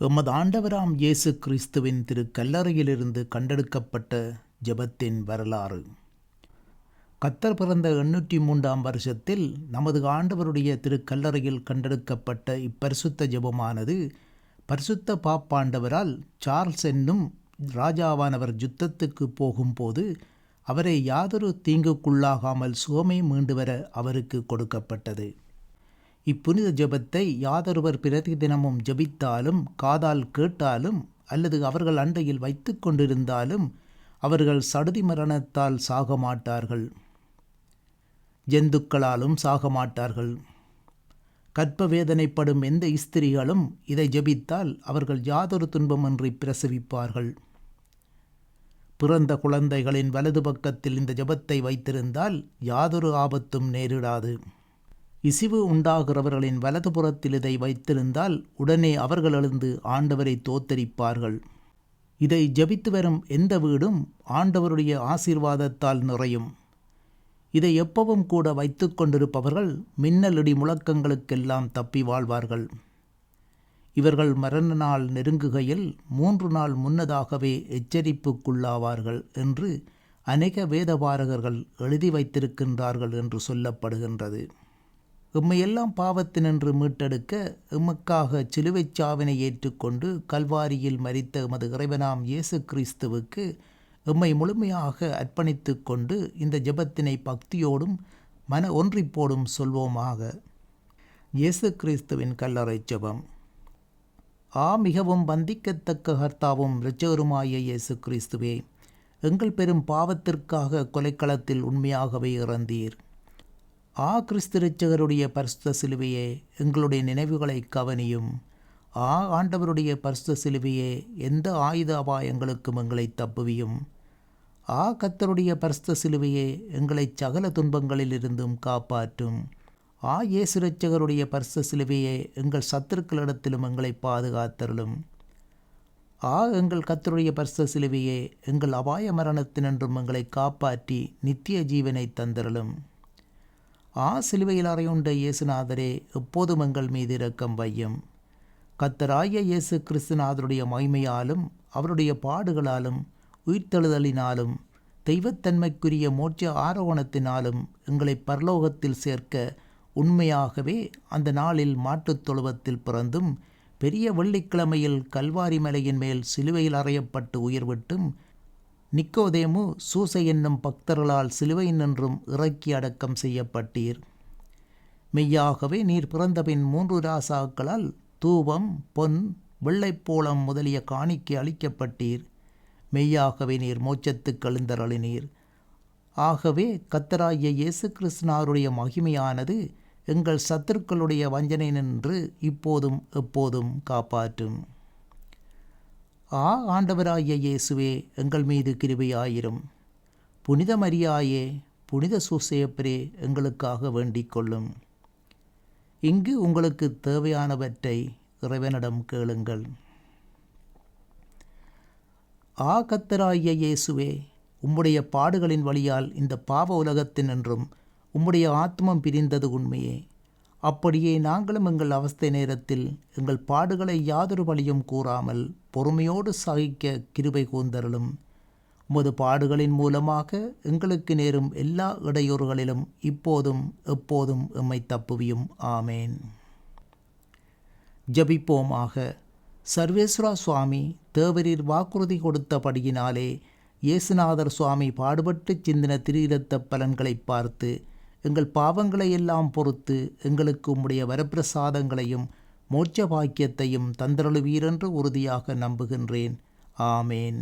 எமது ஆண்டவராம் இயேசு கிறிஸ்துவின் திரு கல்லறையிலிருந்து கண்டெடுக்கப்பட்ட ஜெபத்தின் வரலாறு. கத்தர் பிறந்த எண்ணூற்றி மூன்றாம் வருஷத்தில் நமது ஆண்டவருடைய திரு கல்லறையில் கண்டெடுக்கப்பட்ட இப்பரிசுத்த ஜெபமானது பரிசுத்த பாப்பாண்டவரால் சார்ல்ஸ் என்னும் ராஜாவானவர் யுத்தத்துக்கு போகும்போது அவரை யாதொரு தீங்குக்குள்ளாகாமல் சுகமே மீண்டு வர அவருக்கு கொடுக்கப்பட்டது. இப்புனித ஜெபத்தை யாதொருவர் பிரதி தினமும் ஜெபித்தாலும் காதால் கேட்டாலும் அல்லது அவர்கள் அண்டையில் வைத்து கொண்டிருந்தாலும் அவர்கள் சடுதி மரணத்தால் சாக மாட்டார்கள் ஜந்துக்களாலும் சாக மாட்டார்கள் கற்ப வேதனைப்படும் எந்த இஸ்திரிகளும் இதை ஜெபித்தால் அவர்கள் யாதொரு துன்பமின்றி பிரசவிப்பார்கள். பிறந்த குழந்தைகளின் வலது பக்கத்தில் இந்த ஜெபத்தை வைத்திருந்தால் யாதொரு ஆபத்தும் நேரிடாது. இசிவு உண்டாகிறவர்களின் வலதுபுறத்தில் இதை வைத்திருந்தால் உடனே அவர்கள் எழுந்து ஆண்டவரை தோத்தரிப்பார்கள். இதை ஜபித்து வரும் எந்த வீடும் ஆண்டவருடைய ஆசீர்வாதத்தால் நிறையும். இதை எப்பவும் கூட வைத்து கொண்டிருப்பவர்கள் மின்னலடி முழக்கங்களுக்கெல்லாம் தப்பி வாழ்வார்கள். இவர்கள் மரண நாள் நெருங்குகையில் மூன்று நாள் முன்னதாகவே எச்சரிப்புக்குள்ளாவார்கள் என்று அநேக வேதபாரகர்கள் எழுதி வைத்திருக்கின்றார்கள் என்று சொல்லப்படுகின்றது. எம்மையெல்லாம் பாவத்தினின்று மீட்டெடுக்க எமக்காக சிலுவைச் சாவினை ஏற்றுக்கொண்டு கல்வாரியில் மரித்த எமது இறைவனாம் இயேசு கிறிஸ்துவுக்கு எம்மை முழுமையாக அர்ப்பணித்து கொண்டு இந்த ஜெபத்தினை பக்தியோடும் மன ஒன்றிப்போடும் சொல்வோமாக. இயேசு கிறிஸ்துவின் கல்லறை ஜெபம். ஆ மிகவும் வந்திக்கத்தக்க கர்த்தாவும் இரட்சகருமாய இயேசு கிறிஸ்துவே எங்கள் பெரும் பாவத்திற்காக கொலைக்களத்தில் உண்மையாகவே இறந்தீர். ஆ கிறிஸ்து பரிசுத்த சிலுவையே எங்களுடைய நினைவுகளை கவனியும். ஆ ஆண்டவருடைய பரிசுத்த சிலுவையே எந்த ஆயுத அபாயங்களுக்கும் எங்களை தப்புவியும். ஆ கத்தருடைய பரிசுத்த சிலுவையே எங்களை சகல துன்பங்களிலிருந்தும் காப்பாற்றும். ஆ இயேசு இரட்சகருடைய பரிசுத்த சிலுவையே எங்கள் சத்துருக்களிடத்திலும் எங்களை பாதுகாத்தருளும். ஆ எங்கள் கத்தருடைய பரிசுத்த சிலுவையே எங்கள் அபாய மரணத்தினின்றும் எங்களை காப்பாற்றி நித்திய ஜீவனை தந்தருளும். ஆ சிலுவையில் அறையுண்ட இயேசுநாதரே எப்போதும் எங்கள் மீது இரக்கம் வையும். கத்தராய இயேசு கிறிஸ்துநாதருடைய மகிமையாலும் அவருடைய பாடுகளாலும் உயிர்த்தெழுதலினாலும் தெய்வத்தன்மைக்குரிய மோட்ச ஆரோகணத்தினாலும் எங்களை பரலோகத்தில் சேர்க்க உண்மையாகவே அந்த நாளில் மாட்டுத் தொழுவத்தில் பிறந்தும் பெரிய வெள்ளிக்கிழமையில் கல்வாரி மலையின் மேல் சிலுவையில் அறையப்பட்டு உயிர்விட்டும் நிக்கோதேமு சூசை என்னும் பக்தர்களால் சிலுவை நின்றும் இறக்கி அடக்கம் செய்யப்பட்டீர். மெய்யாகவே நீர் பிறந்தபின் மூன்று ராசாக்களால் தூபம் பொன் வெள்ளைப்போளம் முதலிய காணிக்கு அளிக்கப்பட்டீர் மெய்யாகவே நீர் மோட்சத்துக்கு எழுந்தருளினீர் ஆகவே கத்தராகிய இயேசு கிருஷ்ணாருடைய மகிமையானது எங்கள் சத்துருக்களுடைய வஞ்சனை நின்று இப்போதும் எப்போதும் காப்பாற்றும். ஆ ஆண்டவராகிய இயேசுவே எங்கள் மீது கிருபையாயிரும் புனித மரியாயே புனித சூசையப்பரே எங்களுக்காக வேண்டிக் கொள்ளும். இங்கு உங்களுக்கு தேவையானவற்றை இறைவனிடம் கேளுங்கள். ஆ கத்தராகிய இயேசுவே உம்முடைய பாடுகளின் வழியால் இந்த பாவ உலகத்தினின்றும் உம்முடைய ஆத்மம் பிரிந்தது உண்மையே. அப்படியே நாங்களும் எங்கள் அவஸ்தை நேரத்தில் எங்கள் பாடுகளை யாதொரு வழியும் கூறாமல் பொறுமையோடு சகிக்க கிருபை கூந்தருளும். உமது பாடுகளின் மூலமாக எங்களுக்கு நேரும் எல்லா இடையூறுகளிலும் இப்போதும் எப்போதும் எம்மை தப்புவியும். ஆமேன். ஜபிப்போமாக. சர்வேஸ்வரா சுவாமி தேவரீர் வாக்குறுதி கொடுத்தபடியினாலே இயேசுநாதர் சுவாமி பாடுபட்டு சிந்தின திரீரத்த பலன்களை பார்த்து எங்கள் பாவங்களை எல்லாம் பொறுத்து எங்களுக்கு உம்முடைய வரப்பிரசாதங்களையும் மோட்ச பாக்கியத்தையும் தந்தருளுவீரென்று உறுதியாக நம்புகின்றேன். ஆமேன்.